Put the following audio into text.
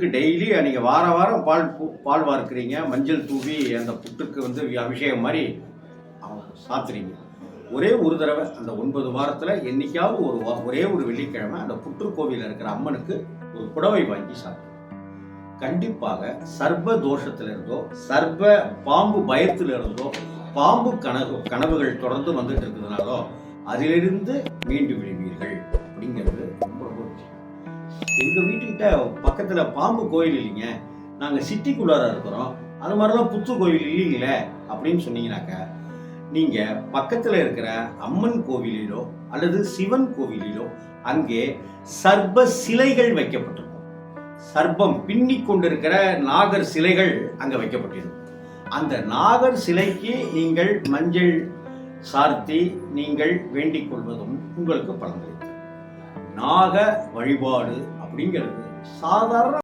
புட்டுக்கு daily நீங்கள் வார வாரம் பால் பால் வார்க்குறீங்க மஞ்சள் தூவி அந்த புட்டுக்கு வந்து அபிஷேகம் மாதிரி சாத்துறீங்க. ஒரே ஒரு தடவை அந்த ஒன்பது வாரத்தில் என்றைக்காவது ஒரு ஒரே ஒரு வெள்ளிக்கிழமை அந்த புற்றுக்கோவிலில் இருக்கிற அம்மனுக்கு ஒரு புடவை வாங்கி சாப்பிடும் கண்டிப்பாக சர்வ தோஷத்திலிருந்தோ சர்வ பாம்பு பயத்திலிருந்தோ பாம்பு கனவு கனவுகள் தொடர்ந்து வந்துட்டு இருக்கிறதுனாலோ அதிலிருந்து மீண்டு விடுவீர்கள் அப்படிங்கிறது எங்கள் வீட்டுக்கிட்ட பக்கத்தில் பாம்பு கோயில் இல்லைங்க. நாங்கள் சிட்டிக்குள்ளார இருக்கிறோம். அது மாதிரிலாம் புத்து கோயில் இல்லைங்களே அப்படின்னு சொன்னீங்கன்னாக்க நீங்கள் பக்கத்தில் இருக்கிற அம்மன் கோவிலிலோ அல்லது சிவன் கோவிலிலோ அங்கே சர்ப சிலைகள் வைக்கப்பட்டிருக்கும். சர்பம் பின்னி கொண்டிருக்கிற நாகர் சிலைகள் அங்கே வைக்கப்பட்டிருக்கும். அந்த நாகர் சிலைக்கு நீங்கள் மஞ்சள் சார்த்தி நீங்கள் வேண்டிக் கொள்வதும் உங்களுக்கு பலனளிக்கும். நாக வழிபாடு அப்படிங்கிறது சாதாரண